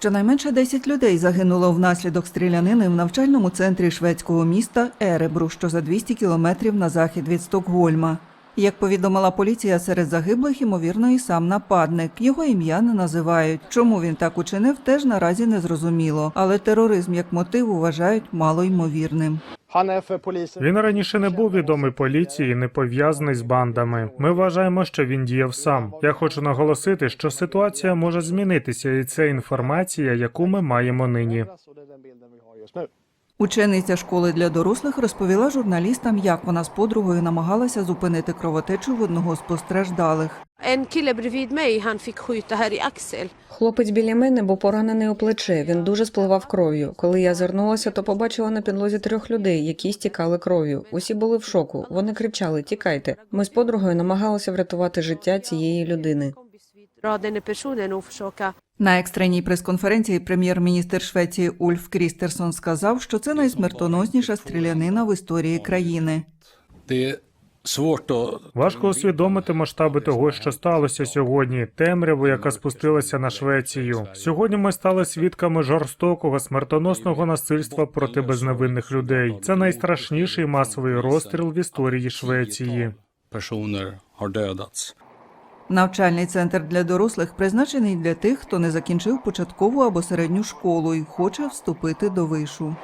Щонайменше 10 людей загинуло внаслідок стрілянини в навчальному центрі шведського міста Еребру, що за 200 кілометрів на захід від Стокгольма. Як повідомила поліція, серед загиблих, ймовірно, і сам нападник. Його ім'я не називають. Чому він так учинив, теж наразі не зрозуміло. Але тероризм як мотив вважають малоймовірним. Він раніше не був відомий поліції, і не пов'язаний з бандами. Ми вважаємо, що він діяв сам. Я хочу наголосити, що ситуація може змінитися, і це інформація, яку ми маємо нині. Учениця школи для дорослих розповіла журналістам, як вона з подругою намагалася зупинити кровотечу в одного з постраждалих. Хлопець біля мене був поранений у плече. Він дуже спливав кров'ю. Коли я звернулася, то побачила на підлозі трьох людей, які стікали кров'ю. Усі були в шоку. Вони кричали: Тікайте. Ми з подругою намагалися врятувати життя цієї людини. На екстреній прес-конференції прем'єр-міністр Швеції Ульф Крістерсон сказав, що це найсмертоносніша стрілянина в історії країни. Важко усвідомити масштаби того, що сталося сьогодні, темряву, яка спустилася на Швецію. Сьогодні ми стали свідками жорстокого смертоносного насильства проти безневинних людей. Це найстрашніший масовий розстріл в історії Швеції. Навчальний центр для дорослих призначений для тих, хто не закінчив початкову або середню школу і хоче вступити до вишу.